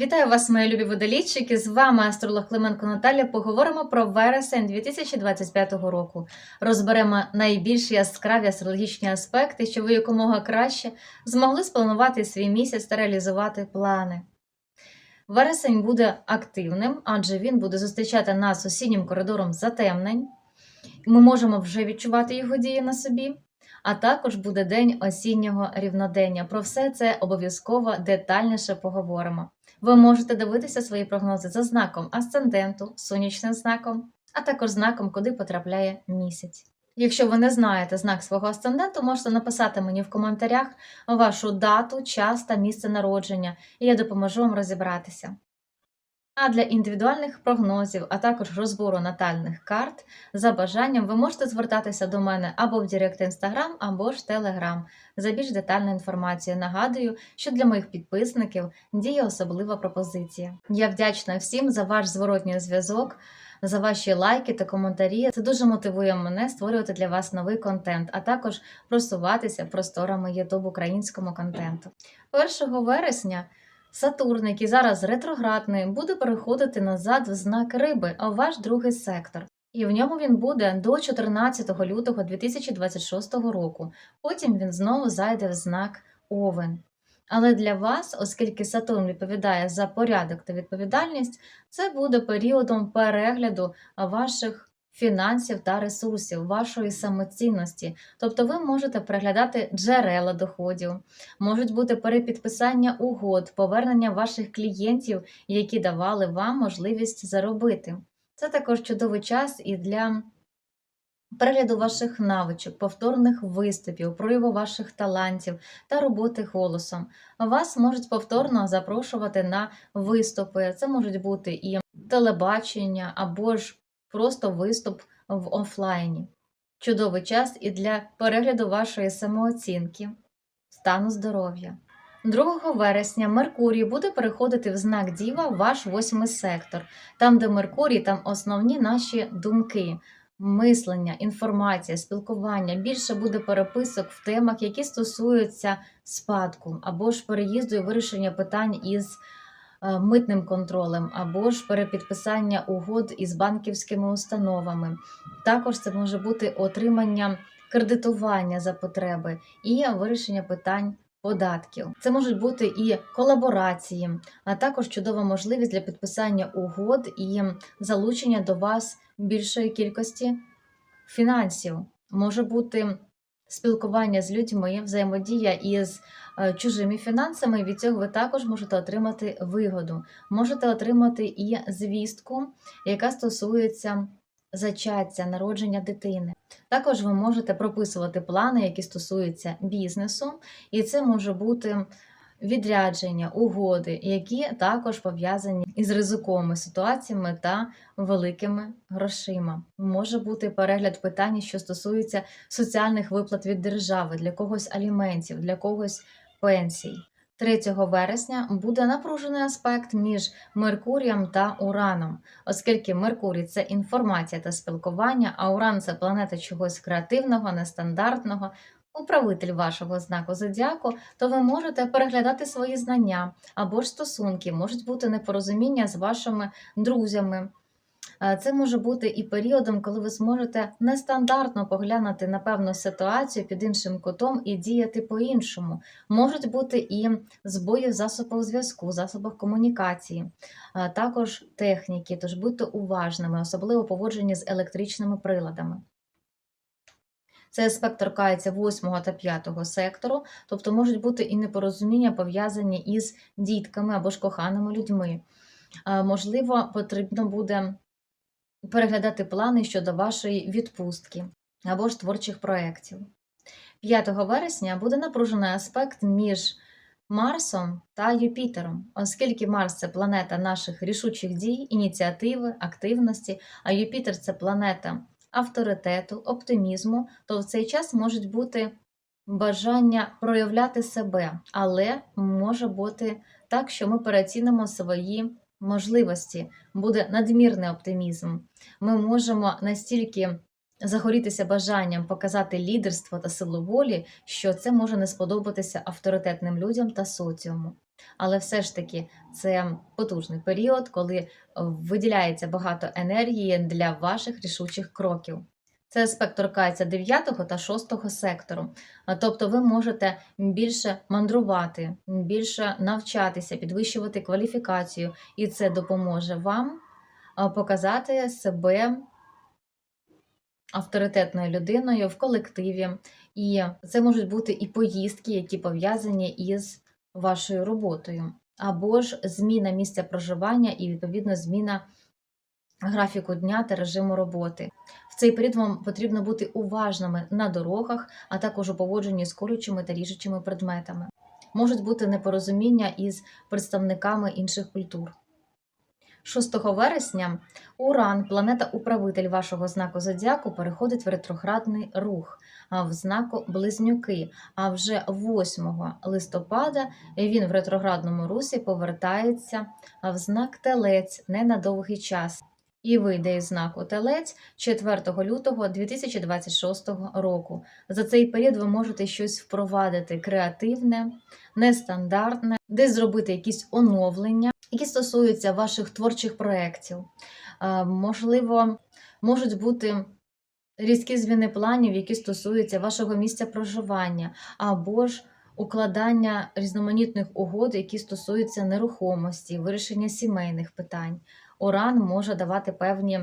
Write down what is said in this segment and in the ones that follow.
Вітаю вас, мої любі водолійчики! З вами астролог Клименко Наталя. Поговоримо про вересень 2025 року. Розберемо найбільш яскраві астрологічні аспекти, щоб ви якомога краще змогли спланувати свій місяць та реалізувати плани. Вересень буде активним, адже він буде зустрічати нас осіннім коридором затемнень. Ми можемо вже відчувати його дії на собі. А також буде день осіннього рівнодення. Про все це обов'язково детальніше поговоримо. Ви можете дивитися свої прогнози за знаком асценденту, сонячним знаком, а також знаком, куди потрапляє місяць. Якщо ви не знаєте знак свого асценденту, можете написати мені в коментарях вашу дату, час та місце народження, і я допоможу вам розібратися. А для індивідуальних прогнозів, а також розбору натальних карт, за бажанням ви можете звертатися до мене або в Директ Інстаграм, або ж Телеграм за більш детальну інформацію. Нагадую, що для моїх підписників діє особлива пропозиція. Я вдячна всім за ваш зворотній зв'язок, за ваші лайки та коментарі. Це дуже мотивує мене створювати для вас новий контент, а також просуватися просторами YouTube українському контенту. 1 вересня. Сатурн, який зараз ретроградний, буде переходити назад в знак риби, а ваш другий сектор. І в ньому він буде до 14 лютого 2026 року. Потім він знову зайде в знак Овен. Але для вас, оскільки Сатурн відповідає за порядок та відповідальність, це буде періодом перегляду ваших фінансів та ресурсів, вашої самоцінності. Тобто ви можете переглядати джерела доходів, можуть бути перепідписання угод, повернення ваших клієнтів, які давали вам можливість заробити. Це також чудовий час і для перегляду ваших навичок, повторних виступів, прояву ваших талантів та роботи голосом. Вас можуть повторно запрошувати на виступи. Це можуть бути і телебачення або ж просто виступ в офлайні. Чудовий час і для перегляду вашої самооцінки, стану здоров'я. 2 вересня Меркурій буде переходити в знак Діва ваш восьмий сектор. Там, де Меркурій, там основні наші думки, мислення, інформація, спілкування. Більше буде переписок в темах, які стосуються спадку або ж переїзду і вирішення питань із митним контролем, або ж перепідписання угод із банківськими установами. Також це може бути отримання кредитування за потреби і вирішення питань податків. Це можуть бути і колаборації, а також чудова можливість для підписання угод і залучення до вас більшої кількості фінансів. Може бути спілкування з людьми, взаємодія із е, чужими фінансами. Від цього ви також можете отримати вигоду. Можете отримати і звістку, яка стосується зачаття, народження дитини. Також ви можете прописувати плани, які стосуються бізнесу, і це може бути відрядження, угоди, які також пов'язані із ризиковими ситуаціями та великими грошима. Може бути перегляд питань, що стосуються соціальних виплат від держави, для когось аліментів, для когось пенсій. 3 вересня буде напружений аспект між Меркурієм та Ураном, оскільки Меркурій це інформація та спілкування, а Уран це планета чогось креативного, нестандартного, управитель вашого знаку зодіаку, то ви можете переглядати свої знання або ж стосунки, можуть бути непорозуміння з вашими друзями. Е, Це може бути і періодом, коли ви зможете нестандартно поглянути на певну ситуацію під іншим кутом і діяти по-іншому. Можуть бути і збої в засобах зв'язку, засобах комунікації, також техніки, тож будьте уважними, особливо поводжені з електричними приладами. Цей аспект торкається 8 та 5 сектору, тобто можуть бути і непорозуміння пов'язані із дітками або ж коханими людьми. Е, Можливо, потрібно буде переглядати плани щодо вашої відпустки або ж творчих проєктів. 5 вересня буде напружений аспект між Марсом та Юпітером, оскільки Марс це планета наших рішучих дій, ініціативи, активності, а Юпітер це планета авторитету, оптимізму, то в цей час можуть бути бажання проявляти себе, але може бути так, що ми переоцінимо свої можливості, буде надмірний оптимізм. Ми можемо настільки загорітися бажанням показати лідерство та силу волі, що це може не сподобатися авторитетним людям та соціуму. Але все ж таки це потужний період, коли е, виділяється багато енергії для ваших рішучих кроків. Цей аспект торкається 9 та 6 сектору. Тобто ви можете більше мандрувати, більше навчатися, підвищувати кваліфікацію, і це допоможе вам показати себе авторитетною людиною в колективі. І це можуть бути і поїздки, які пов'язані із вашою роботою, або ж зміна місця проживання і, відповідно, зміна графіку дня та режиму роботи. В цей період вам потрібно бути уважними на дорогах, а також у поводженні з колючими та ріжучими предметами. Можуть бути непорозуміння із представниками інших культур. 6 вересня Уран, планета-управитель вашого знаку зодіаку, переходить в ретроградний рух в знаку Близнюки. А вже 8 листопада він в ретроградному русі повертається в знак Телець не на довгий час. І вийде із знаку Телець 4 лютого 2026 року. За цей період ви можете щось впровадити креативне, нестандартне, десь зробити якісь оновлення, які стосуються ваших творчих проєктів. Можливо, можуть бути різкі зміни планів, які стосуються вашого місця проживання, або ж укладання різноманітних угод, які стосуються нерухомості, вирішення сімейних питань. Уран може давати певні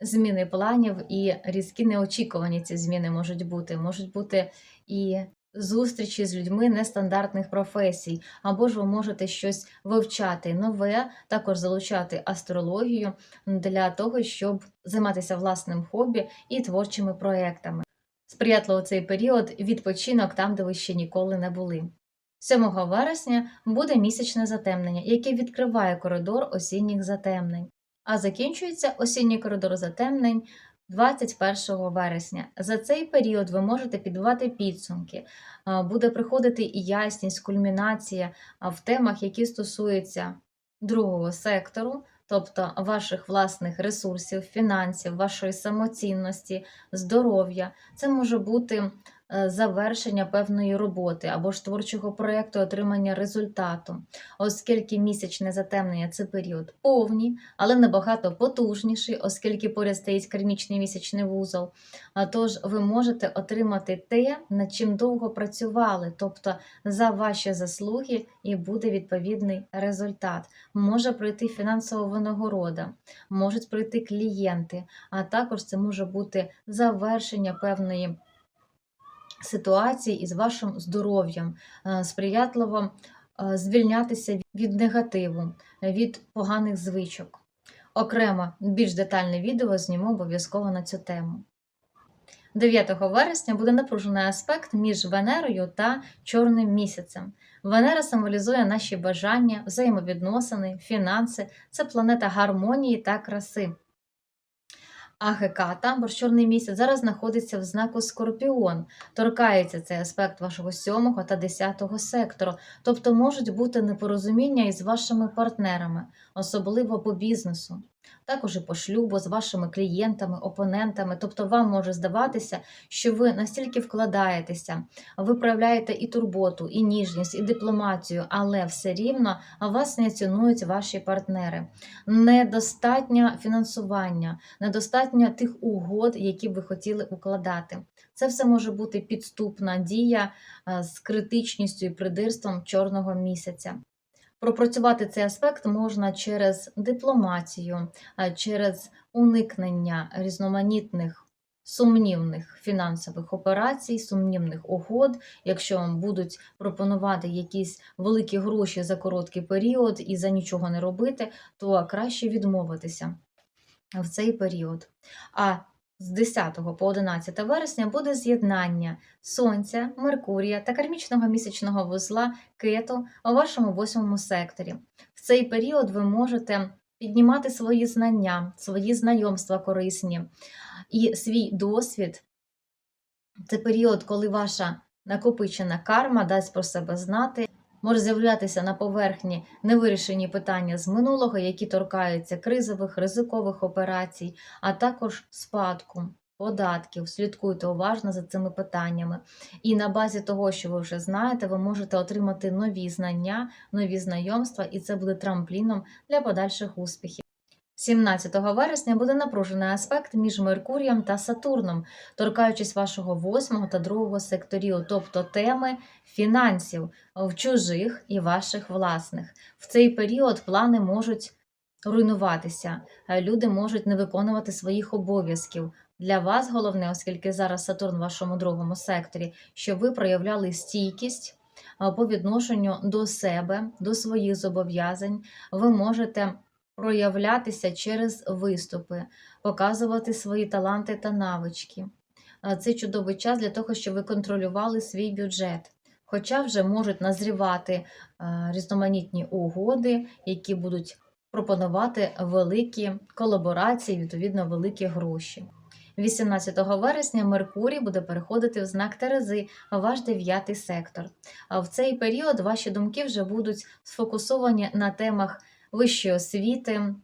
зміни планів і різкі неочікувані ці зміни можуть бути. Можуть бути і зустрічі з людьми нестандартних професій, або ж ви можете щось вивчати нове, також залучати астрологію для того, щоб займатися власним хобі і творчими проектами. Сприятливо цей період відпочинок там, де ви ще ніколи не були. 7 вересня буде місячне затемнення, яке відкриває коридор осінніх затемнень, а закінчується осінній коридор затемнень 21 вересня. За цей період ви можете підбивати підсумки, буде приходити і ясність, кульмінація в темах, які стосуються другого сектору, тобто ваших власних ресурсів, фінансів, вашої самоцінності, здоров'я. Це може бути завершення певної роботи або ж творчого проєкту отримання результату, оскільки місячне затемнення це період повні, але набагато потужніший, оскільки поряд стоїть кармічний місячний вузол. Тож ви можете отримати те, над чим довго працювали, тобто за ваші заслуги, і буде відповідний результат. Може прийти фінансова винагорода, можуть прийти клієнти, а також це може бути завершення певної ситуації із вашим здоров'ям, е, сприятливо е, звільнятися від негативу, від поганих звичок. Окремо більш детальне відео зніму обов'язково на цю тему. 9 вересня буде напружений аспект між Венерою та Чорним місяцем. Венера символізує наші бажання, взаємовідносини, фінанси, це планета гармонії та краси. А Геката, бо чорний місяць, зараз знаходиться в знаку Скорпіон. Торкається цей аспект вашого сьомого та 10 сектору, тобто можуть бути непорозуміння із вашими партнерами, особливо по бізнесу, також і по шлюбу з вашими клієнтами, опонентами. Тобто вам може здаватися, що ви настільки вкладаєтеся, ви проявляєте і турботу, і ніжність, і дипломатію, але все рівно вас не цінують ваші партнери. Недостатнє фінансування, недостатньо тих угод, які ви хотіли укладати. Це все може бути підступна дія е, з критичністю і придирством чорного місяця. Пропрацювати цей аспект можна через дипломатію, а через уникнення різноманітних сумнівних фінансових операцій, сумнівних угод. Якщо вам будуть пропонувати якісь великі гроші за короткий період і за нічого не робити, то краще відмовитися в цей період. А з 10 по 11 вересня буде з'єднання Сонця, Меркурія та кармічного місячного вузла Кету у вашому восьмому секторі. В цей період ви можете піднімати свої знання, свої знайомства корисні і свій досвід. Це період, коли ваша накопичена карма дасть про себе знати. Може з'являтися на поверхні невирішені питання з минулого, які торкаються кризових, ризикових операцій, а також спадку. податків. Слідкуйте уважно за цими питаннями. І на базі того, що ви вже знаєте, ви можете отримати нові знання, нові знайомства, і це буде трампліном для подальших успіхів. 17 вересня буде напружений аспект між Меркурієм та Сатурном, торкаючись вашого 8 та 2 секторів, тобто теми фінансів в чужих і ваших власних. В цей період плани можуть руйнуватися, люди можуть не виконувати своїх обов'язків. Для вас головне, оскільки зараз Сатурн в вашому другому секторі, що ви проявляли стійкість по відношенню до себе, до своїх зобов'язань. Ви можете проявлятися через виступи, показувати свої таланти та навички. Це чудовий час для того, щоб ви контролювали свій бюджет. Хоча вже можуть назрівати е, різноманітні угоди, які будуть пропонувати великі колаборації, відповідно, великі гроші. 18 вересня Меркурій буде переходити в знак Терези, ваш дев'ятий сектор. А в цей період ваші думки вже будуть сфокусовані на темах вищої освіти,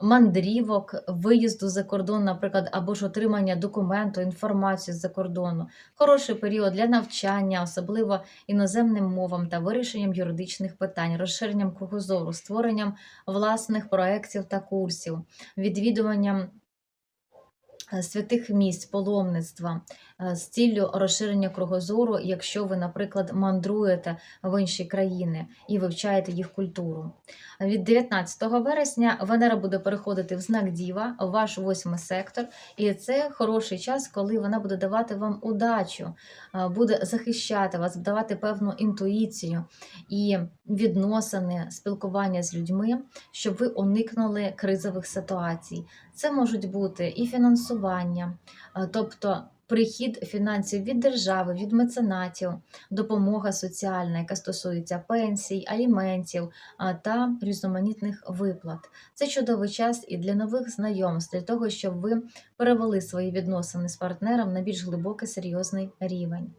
мандрівок, виїзду за кордон, наприклад, або ж отримання документу, інформації з-за кордону. Хороший період для навчання, особливо іноземним мовам та вирішенням юридичних питань, розширенням кругозору, створенням власних проєктів та курсів, відвідуванням е, святих місць, паломництва з ціллю розширення кругозору, якщо ви, наприклад, мандруєте в інші країни і вивчаєте їх культуру. Від 19 вересня Венера буде переходити в знак Діва, ваш восьмий сектор, і це хороший час, коли вона буде давати вам удачу, е, буде захищати вас, давати певну інтуїцію і відносини, спілкування з людьми, щоб ви уникнули кризових ситуацій. Це можуть бути і фінансування, е, тобто прихід фінансів від держави, від меценатів, допомога соціальна, яка стосується пенсій, аліментів та різноманітних виплат. Це чудовий час і для нових знайомств, для того, щоб ви перевели свої відносини з партнером на більш глибокий серйозний рівень.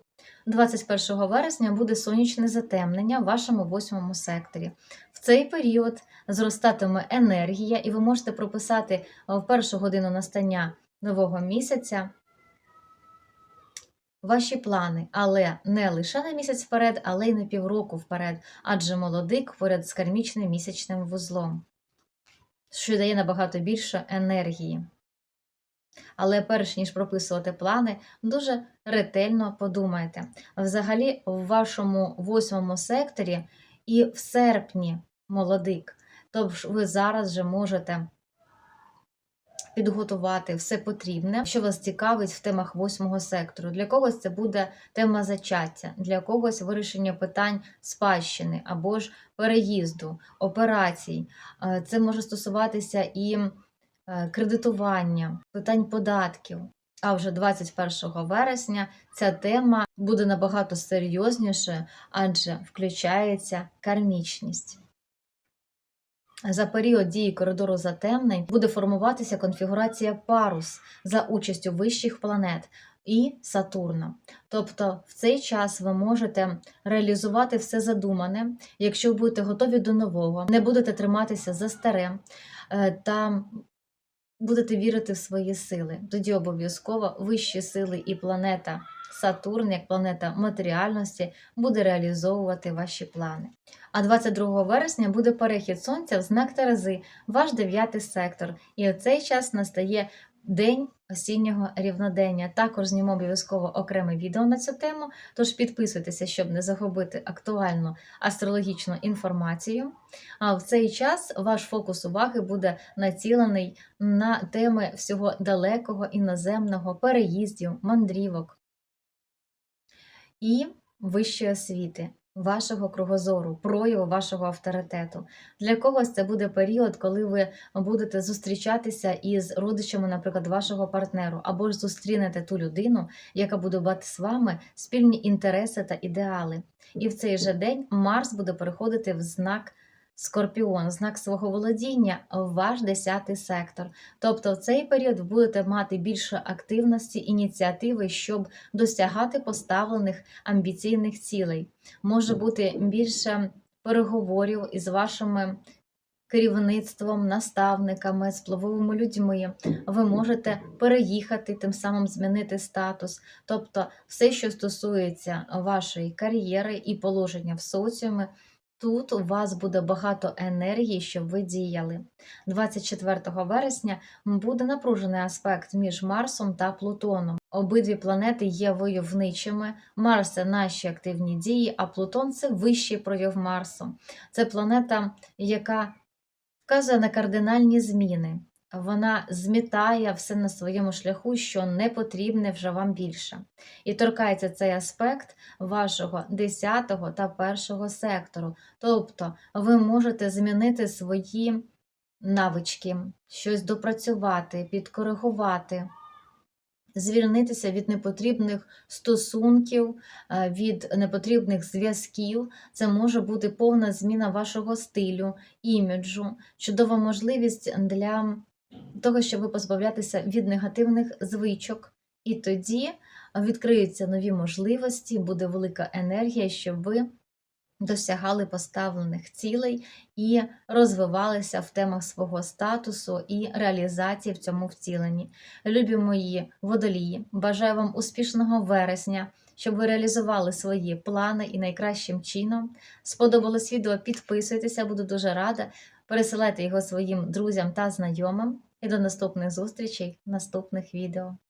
21 вересня буде сонячне затемнення в вашому восьмому секторі. В цей період зростатиме енергія, і ви можете прописати в першу годину настання нового місяця ваші плани, але не лише на місяць вперед, але й на півроку вперед, адже молодик поряд з кармічним місячним вузлом, що дає набагато більше енергії. Але перш ніж прописувати плани, дуже ретельно подумайте. Взагалі, в вашому восьмому секторі і в серпні молодик, тобто ви зараз вже можете підготувати все потрібне, що вас цікавить в темах восьмого сектору. Для когось це буде тема зачаття, для когось вирішення питань спадщини або ж переїзду, операцій. Е, Це може стосуватися і е, кредитування, питань податків. А вже 21 вересня ця тема буде набагато серйознішою, адже включається кармічність. За період дії коридору затемнень буде формуватися конфігурація парус за участю вищих планет і Сатурна. Тобто в цей час ви можете реалізувати все задумане, якщо будете готові до нового, не будете триматися за старе е, та будете вірити в свої сили. Тоді обов'язково вищі сили і планета Сатурн, як планета матеріальності, буде реалізовувати ваші плани. А 22 вересня буде перехід сонця в знак Терези, ваш дев'ятий сектор. І в цей час настає день осіннього рівнодення. Також зніму обов'язково окреме відео на цю тему, тож підписуйтеся, щоб не загубити актуальну астрологічну інформацію. А в цей час ваш фокус уваги буде націлений на теми всього далекого іноземного переїздів, мандрівок і вищої освіти, вашого кругозору, прояву вашого авторитету. Для когось це буде період, коли ви будете зустрічатися із родичами, наприклад, вашого партнеру, або ж зустрінете ту людину, яка буде мати з вами спільні інтереси та ідеали. І в цей же день Марс буде переходити в знак. Скорпіон, знак свого володіння, ваш десятий сектор. Тобто в цей період ви будете мати більше активності, ініціативи, щоб досягати поставлених амбіційних цілей. Може бути більше переговорів із вашими керівництвом, наставниками, впливовими людьми. Ви можете переїхати, тим самим змінити статус. Тобто, все, що стосується вашої кар'єри і положення в соціумі, тут у вас буде багато енергії, щоб ви діяли. 24 вересня буде напружений аспект між Марсом та Плутоном. Обидві планети є войовничими. Марс це наші активні дії, а Плутон це вищий прояв Марсу. Це планета, яка вказує на кардинальні зміни. Вона змітає все на своєму шляху, що не потрібне вже вам більше. І торкається цей аспект вашого 10 та 1 сектору. Тобто ви можете змінити свої навички, щось допрацювати, підкоригувати, звільнитися від непотрібних стосунків, е, від непотрібних зв'язків. Це може бути повна зміна вашого стилю, іміджу, чудова можливість для того, щоб позбавлятися від негативних звичок. І тоді відкриються нові можливості, буде велика енергія, щоб ви досягали поставлених цілей і розвивалися в темах свого статусу і реалізації в цьому втіленні. Любі мої водолії, бажаю вам успішного вересня, щоб ви реалізували свої плани і найкращим чином. Сподобалось відео, підписуйтеся, буду дуже рада. Пересилайте його своїм друзям та знайомим. І до наступних зустрічей наступних відео.